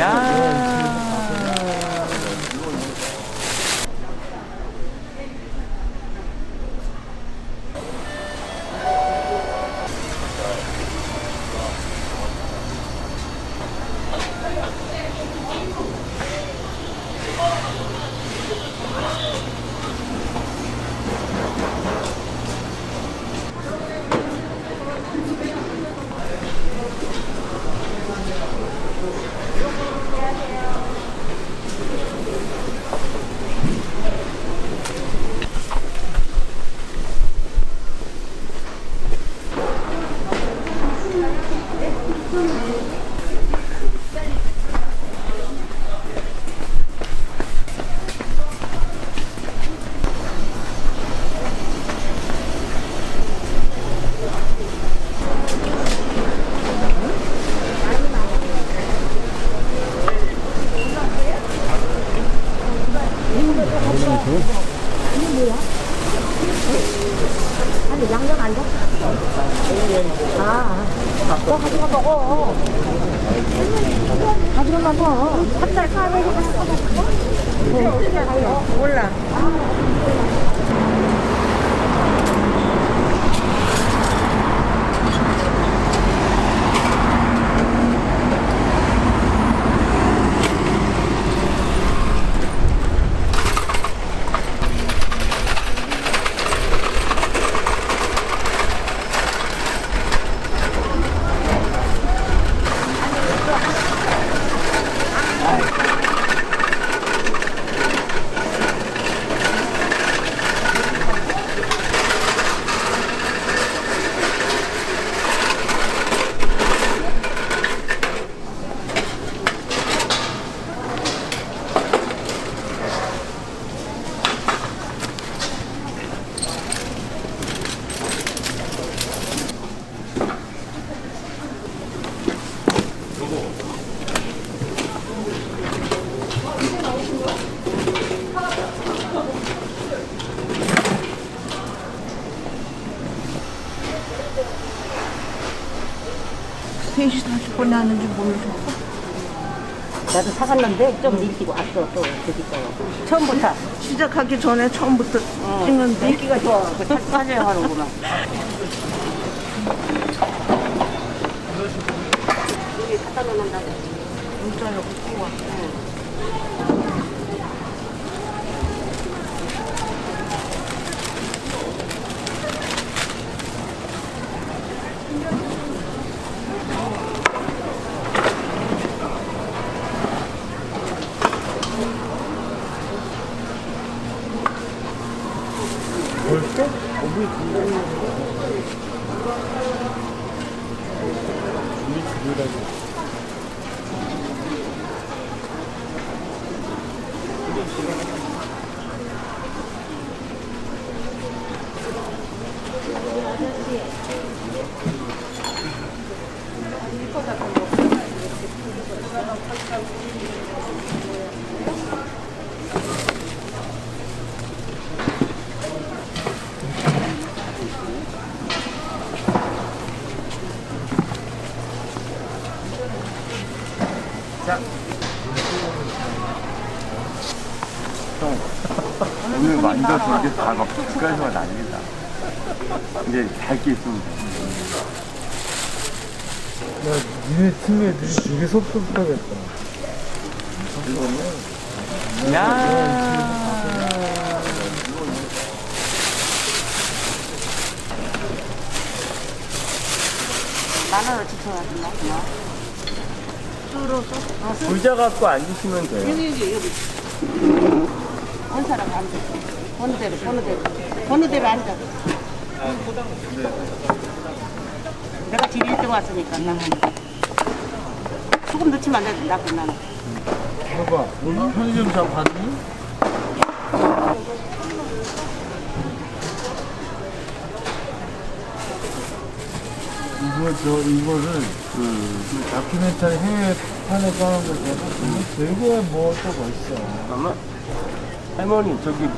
야. Thank you. 나도 사갔는데 좀 일찍 왔어 또거 처음부터. 시작하기 전에 처음부터 찍는데. 인기가 좋아. 그 사- 촬영하는구만. 여기 갖다 놓는다고. 문자를 오늘 만져서 이게 다막 국가에서 난리다. 이제 밝게 있으면 돼. 야, 니네 팀 애들이 되게 섭섭하겠다. 야. 만원을 지쳐가지고 의자 갖고 앉으시면 돼요. 한 사람 앉아 어느 대로 어느 대로 어느 대로 앉아 내가 제일 1등 왔으니까 나는 소금 안 돼, 나도 나는 봐봐, 오늘 편의점 다 봤니? 이거 저 이거를 그, 그 다큐멘터리 해외 판에 까는 거잖아. 되게 뭐또 멋있어. 아마 할머니 저기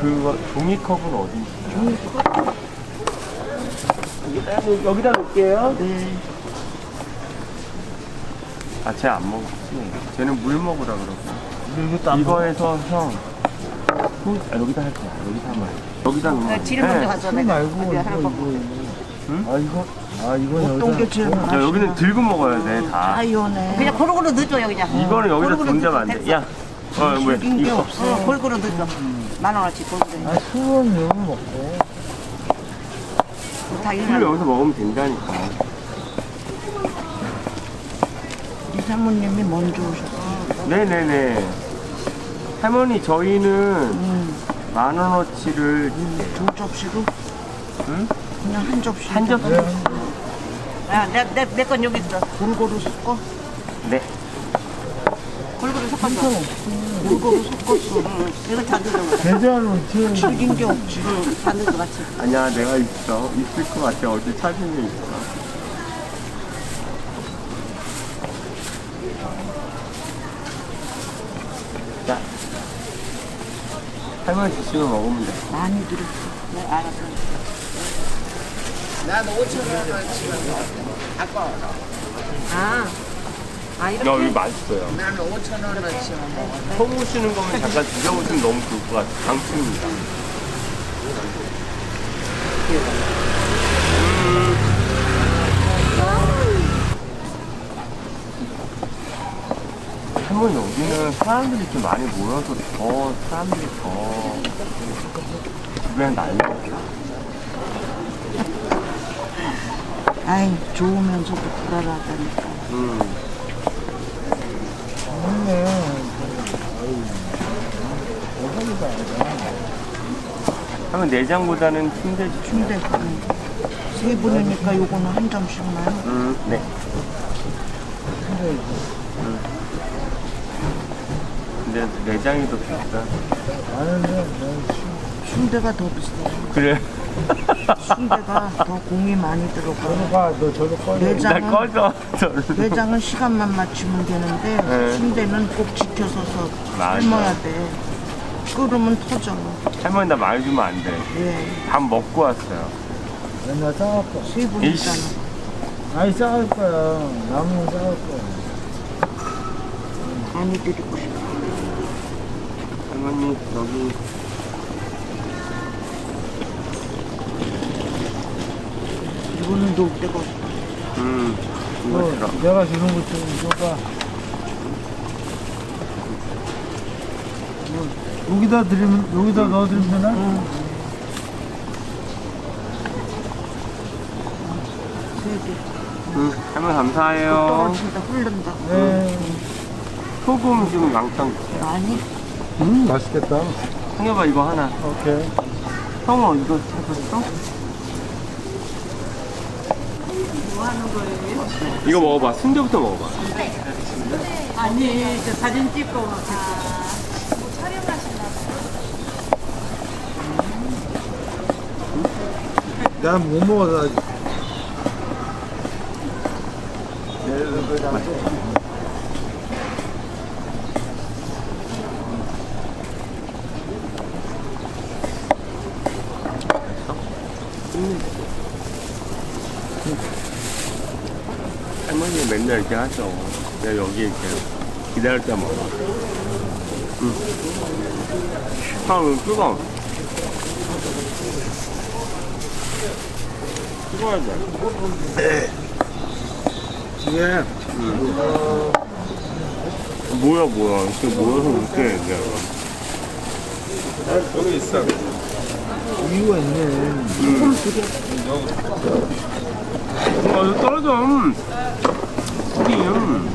그거 종이컵은 어디 있어요? 종이컵? 여기다, 여기다 놓을게요. 네. 아, 쟤 안 먹지. 쟤는 물 먹으라 그러고. 근데 이것도 안 먹어. 이거에서 형. 후- 아, 여기다 할 거야. 여기다 하면. 여기다 넣으면. 지름 먼저 가져 술 내가. 말고 이거 이거. 이거. 아 이거 아 이건 게 여기다. 야, 여기는 들고 먹어야 돼, 다. 아이오네. 그냥 고루고루 넣어줘 여기 그냥. 이거는 여기다 고루고루 존재하면 안. 돼. 야. 어, 왜? 이거. 없어. 어, 골고루 넣어줘. 만 원어치 골고루. 아 술은 여기 먹고. 다 술. 여기서 먹으면 된다니까. 이 사모님이 먼저 오셨어. 네네네. 할머니, 저희는 음, 만 원어치를 두 접시로? 응? 그냥 한 접시. 한 접시? 야, 내내 건 여기 있어. 골고루 섞어? 네. 섞었어. 골고루 섞었어. 응, 이거 다 넣어줘. 계좌는 튀어. 죽인 게 없지. 응, 다 넣어줘 같이. 아니야, 내가 있어. 있을 것 같아. 어디 찾은 게 있어. 자. 할머니 드시면 먹으면 돼. 많이 들었어. 네, 알았어. 나도 5천 원어치 아까. 아, 아 이렇게. 야, 이거 맛있어요. 나는 5천 원어치만. 처음 오시는 거면 잠깐 드셔보시면 너무 좋을 것 같아요. 강추입니다. 할머니 여기는 사람들이 좀 많이 모여서 더 사람들이 더 주변에 난리야. 아이, 좋으면서도 불안하다니까. 음. 아니라. 하면 내장보다는 힘들지. 근데 세 분이니까 요거는 한 점씩만. 음, 네. 근데 근데 내장이 더 비싸. 아는데 난 순대가 더 비싸. 그래. 순대가 더 공이 많이 들어가. 저리 가. 너 저리 꺼. 나 내장은 꺼져. 저를. 내장은 시간만 맞추면 되는데 네. 순대는 꼭 지켜서서 맞아. 삶아야 돼. 끓으면 터져. 할머니 나 말 주면 안 돼. 예, 밥 먹고 왔어요. 맨날 싸울 거야. 세 분이잖아. 이씨. 아니 싸울 거야. 남은 싸울 거야. 많이 드리고 싶어. 할머니 여기 이거는 데가 없어. 음 이거 너, 들어. 내가 주는 것좀 줘봐. 뭐, 여기다 드리면 여기다 넣어드리면 되나? 세 개. 음 할머니 감사해요. 떨어진다, 흐른다. 네. 소금 좀 왕창 주세요. 아니, 음 맛있겠다. 형여봐 이거 하나. 오케이. 형어 이거 해봤어? 뭐 하는 거예요? 이거 먹어봐. 순대부터 먹어봐. 아니, 저 사진 찍고. 난못 먹어. 나 할머니 맨날 이렇게 하죠. 내가 여기 이렇게 기다릴 때 먹어. 응. 형 이거 뜨거워. 뜨거워야 돼. 뒤에 뭐야 뭐야. 지금 모여서 웃게 내가. 여기 있어. 이유가 있네. 어, 이거 떨어져. 음. 우리 음.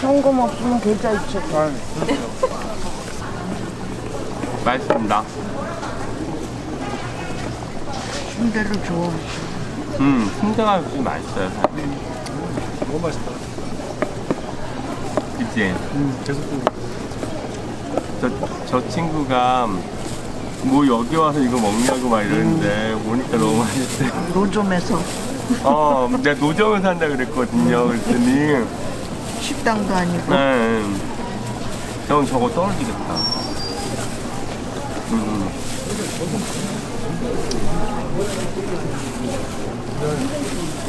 현금 없으면 계좌 이체. 맛있습니다. 순대를 줘. 음, 순대가 좀 맛있어요. 사실. 너무 맛있다. 그치? 음, 계속 저, 저 친구가 뭐 여기 와서 이거 먹냐고 막 이러는데 오니까 너무 맛있대. 노점에서 어, 내가 노점을 산다 그랬거든요. 그랬더니, 식당도 아니고. 네. 형 저거 떨어지겠다. 음.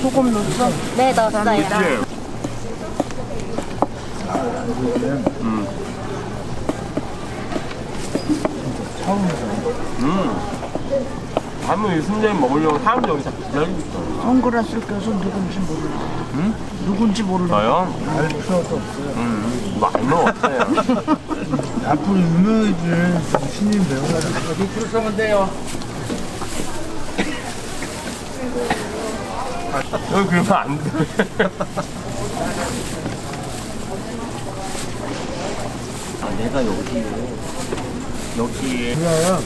소금 넣었어? 네, 넣었어요. 그치? 음. 음. 밤에 이 순대 먹으려고 사람들이 여기서 기다리고 있어. 선글라스를 껴서 누군지 몰라. 응? 누군지 몰라. 저요? 알 필요도 없어요. 음. 많이 먹었어요. 앞으로 유명해질 신인 배우가 어디 줄 서면 돼요. 여기 그러면 안 돼. 아, 내가 여기, 여기, 그냥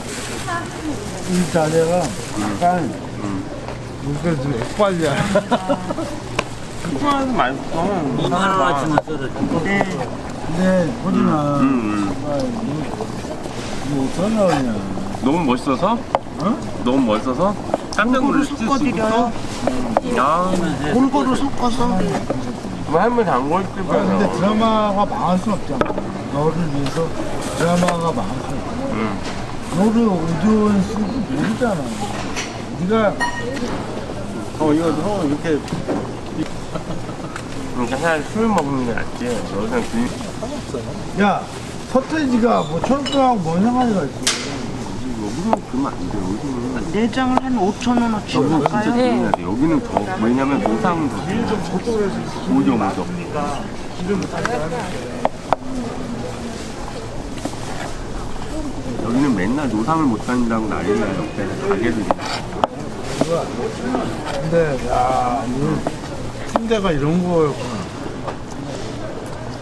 이 자리가 약간 무슨 좀 액발이야. 그거는 맛있어. 이거는 맛있어. 근데 호진아, 음, 뭐 어떤 나오냐? 너무 멋있어서? 어? 너무 멋있어서? 깜짝 놀랐을 수도. 있어? 야, 골고루 섞어서. 뭐 할머니 단골 아, 근데. 드라마가 망할 수 없잖아. 너를 위해서 드라마가 망할 음. 너를 오디오에 쓰고 모르잖아. 네가 어, 이거 형 이렇게. 그러니까 차라리 술 먹는 게 낫지. 여기서 그, 야 서태지가 뭐 철도하고 뭔 상관이가 있어? 여기는 그러면 안 돼. 여기는. 내장을 한 5천 원어치 여기는 진짜 할까요? 조심해야 돼. 여기는 더, 왜냐면 노상도 오죠, 오죠. 여기는 맨날 노상을 못 다닌다고 난리가 옆에 가게들이. 근데 야, 이 침대가 이런 거였구나.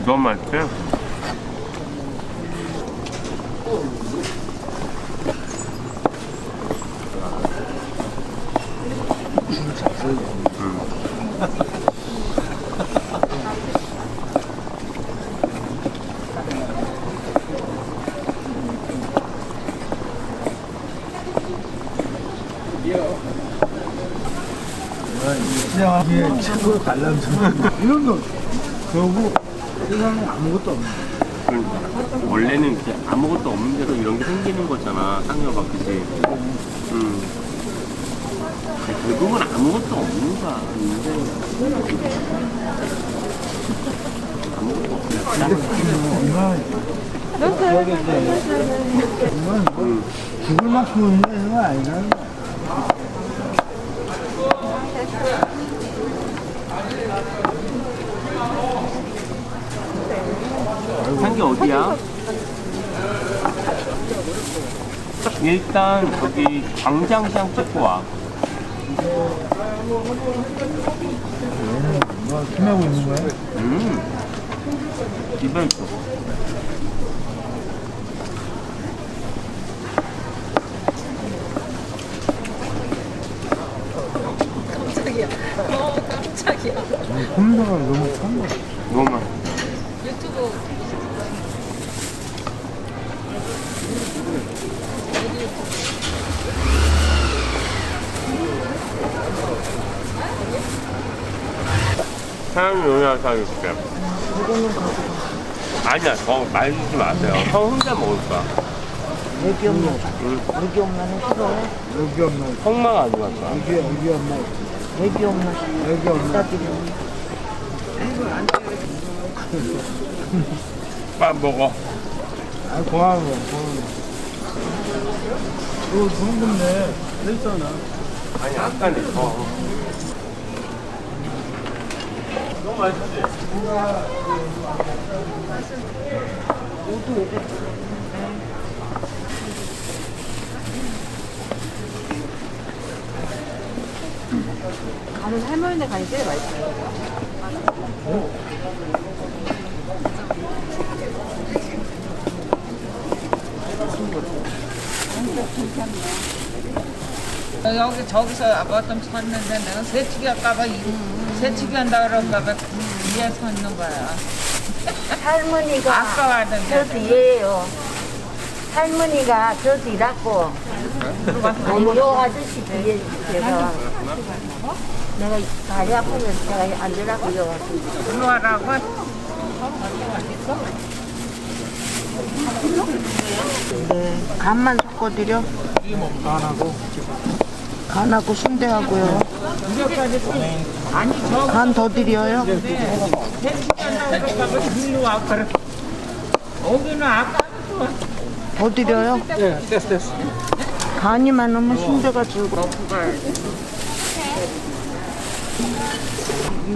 그건 맞지? 시장 이게 최고 관람선 이런 거 그러고 세상에 아무것도 없네. 그러니까. 원래는 이렇게 아무것도 없는 데도 이런 게 생기는 거잖아. 상여가 그지? 음. 결국은 아무것도 없는 거야. 아무것도 없는 거야. 뭐 죽을 만큼 있는 거 아니라는 거야. 산게 어디야? 일단 저기 광장시장 찍고 와. 뭐 팀하고 있는 거야? 음. 집에 있어. 콤비가 너무 큰 거야. 너무 많아. 사장님 여기 와서 하겠어요. 아니야, 더 많이 주지 마세요. 형 혼자 먹을 거야. 여기 없나? 응. 여기 없나는 싫어해. 여기 없나? 형만 가져갈 거야. 여기 여기 없나? 여기 없나? 여기 없나? 따지고. 빨리 먹어. 아 고마워 고마워. 이거 좋은 건데 됐잖아. 아니, 아까 내 거. 가는 할머니네 간이 제일 맛있어요. 여기 저기서 아파트 샀는데 내가 세치기 할까봐 이- 세치기 한다 그럴까봐 위에 서 있는 거야. 할머니가 아까 저 왔는데 뒤에요. 할머니가 저 뒤라고. 아니, 요 아저씨 뒤에 제가. 내가 다리 아프면 제가 앉으라고 요 왔습니다. 일로 와라고 간만 섞어드려? 간하고 간하고 순대하고요. 간 더 드려요? 여기는 아까 더 드려요? 네 됐어 됐어 간이 많으면 순대가 들고.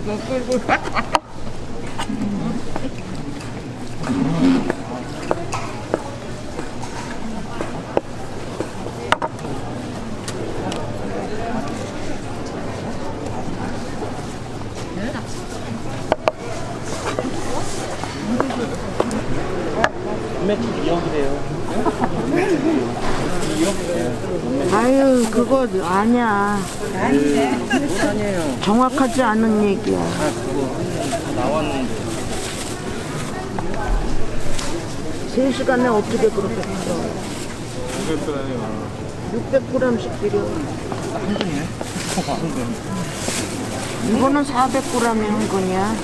먹고 아유, 그거 아니야. 정확하지 않은 얘기야. 세 시간에 어떻게 그렇게 써? 600g씩 드려. 이거는 400g이 한 거냐?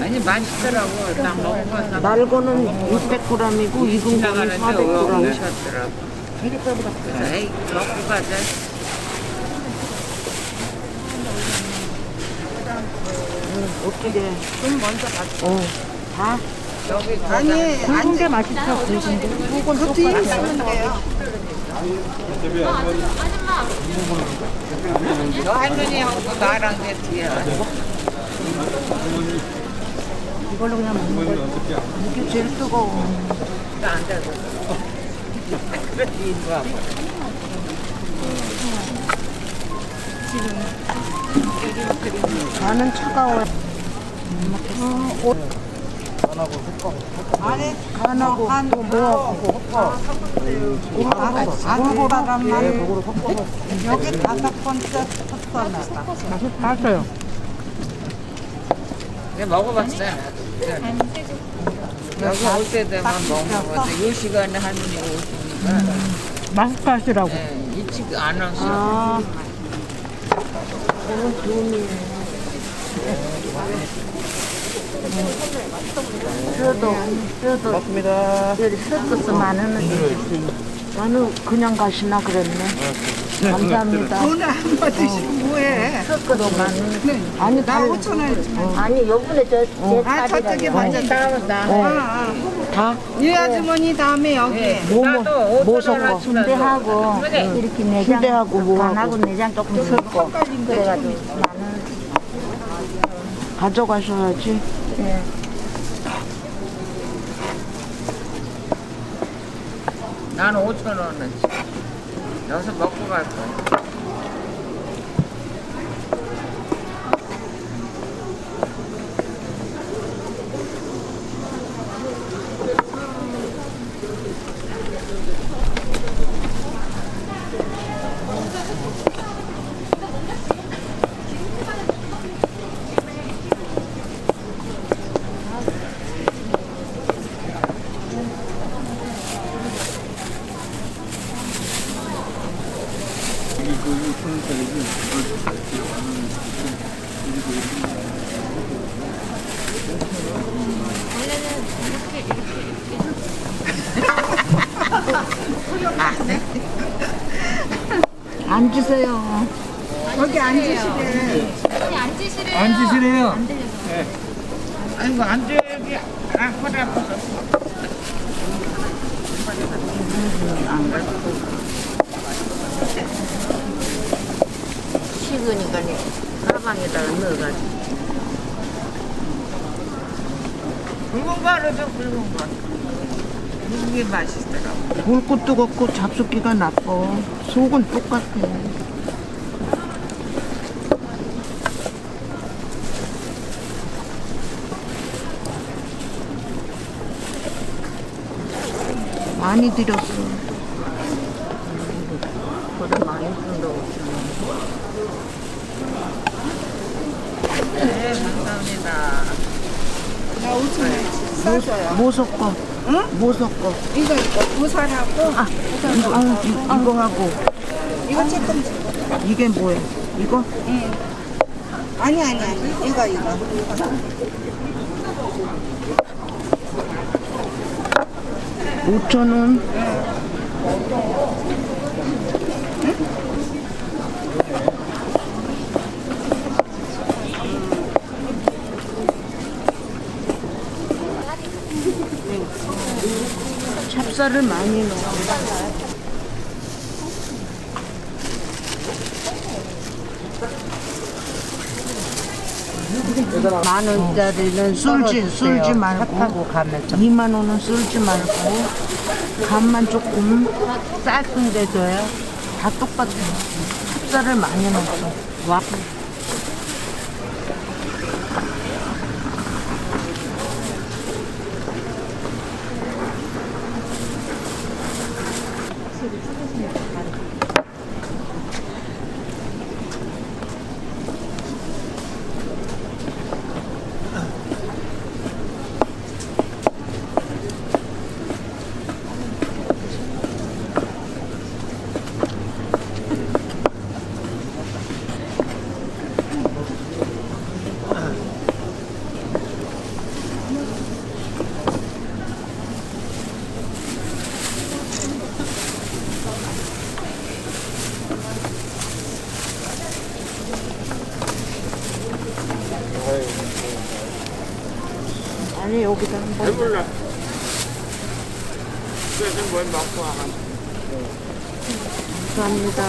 아니 맛있더라고. 나 먹어봐서 날거는 600g이고 익은 거는 지나가는데 400g. 오셨더라고. 에이 먹고 가자. 어떻게? 좀 먼저 갔어. 어. 다? 여기 아니 굵은 게 맛있어, 굵은 게. 굵은 똑같아. 너 할머니하고 나랑 내 뒤에 와. 이걸로 그냥 먹는 거야. 이게 제일 뜨거워. 나 앉아서. 그 렇지 일로 와봐. 나는 차가워요. 간하고 또 뭐하고 내가 먹어봤어요. 나도. 여기 올때 되면 먹는 거지. 이 시간에 할머니 오시니까 마스크 하시라고. 예, 일찍 안 오셔. 아, 뼈도 뼈도 맞습니다 여기 섞어서 많은 나는 그냥 가시나 그랬네. 감사합니다. 오늘 한번 드시고 뭐해? 섞어서 많은. 아니 다 5천 원. 아니 요번에 저, 제 아 저쪽에 먼저 따라온다. 다이 아주머니 다음에 여기. 뭐, 뭐, 나도 뭐 오천 섞어? 순대하고. 이렇게 내장 순대하고 뭐하고? 간하고 내장 조금 섞고 그래가지고 나는 가져가셔야지. 나는 5천 원어 치. 여기서 먹고 갈 거야. 앉으세요. 여기 앉으시래. 앉으시래요 아이고 앉아 여기. 아 허리 아파서. 식으니까 가방에다가 넣어가지고 붉은 거로도 붉은 거. 이게 맛있더라고. 굵고 뜨겁고 잡숫기가 나빠. 속은 똑같아. 많이 드렸어. 그래 많이 준다고 네 감사합니다. 나 5천 원 싸줘요. 뭐 섞어? 응? 뭐 섞어? 이거 이거 부산하고 아, 이거, 아, 이- 이거 하고. 이거 조금 이게 뭐야? 이거? 아니 아니 아니 이거 이거. 5천 원. 찹 쌀을 많이 넣어. 만 원짜리는 술지, 술지 말고. 핫하고 가면 좀 2만 원은 쏠지 말고 간만 조금 쌀픈데 줘요. 다 똑같아요. 찹쌀을 많이 넣었어. 와. 아니 여기다 한번 배불러. 그래서 뭘 먹고 와. 감사합니다.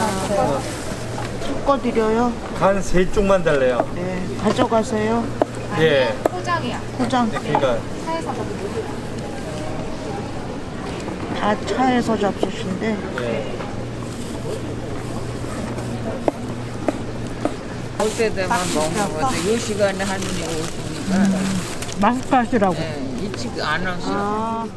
섞어드려요. 간 세 쪽만 달래요. 네, 가져가세요. 예. 포장 네, 그러니까 다 차에서 잡수신데 예. 올때 되면 먹는 거지. 이 시간에 할머니가 오시니까 맛있게 하시라고. 네, 일찍 안 오시고 아,